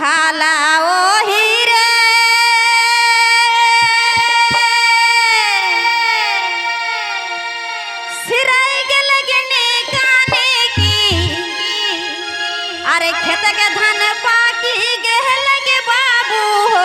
भाला ओही रे सिराई के काने की अरे खेत के धन पाकी गेल के बाबू हो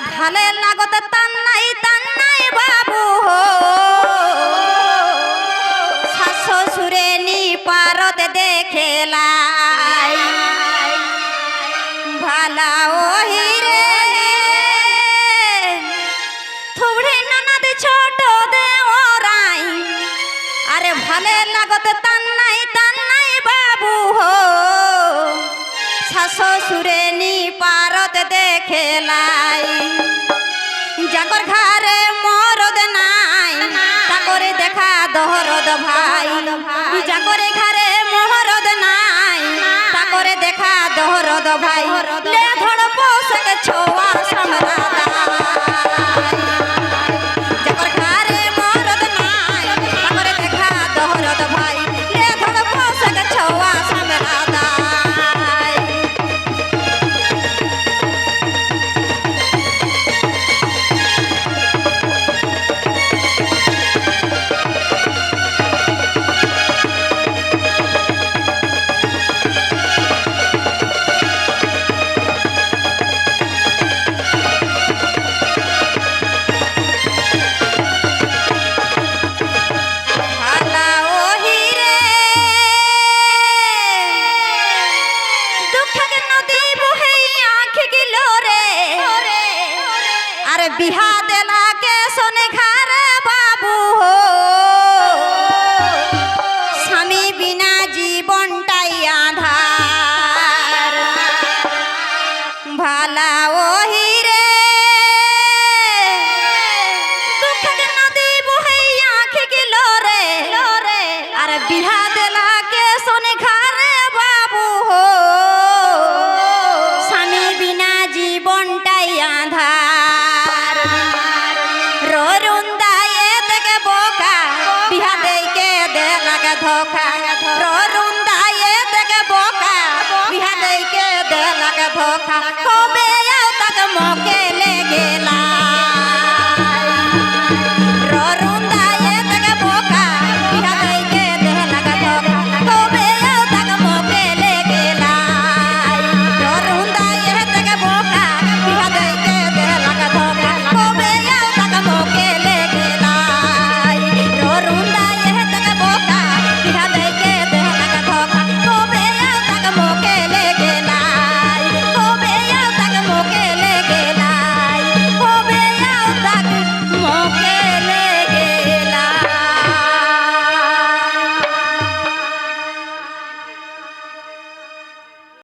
ভালে লাগত তান্নাই তান্নাই বাবু হো। শাশু সুরে নি পারত দেখেলাই। ভালা ও হিরে থুবড়ি ননদ ছোট দেওরাই। আরে ভালে লাগত তান্নাই তান্নাই বাবু হো। শাশু সুরে নি পারত দেখেলাই যাকর ঘরে মরদ নাই, তাকরে দেখা দহরদ ভাই। যাকরে ঘরে মহরদ নাই, তাকরে দেখা দহরদ ভাই। ধড় পোষক ছোয়া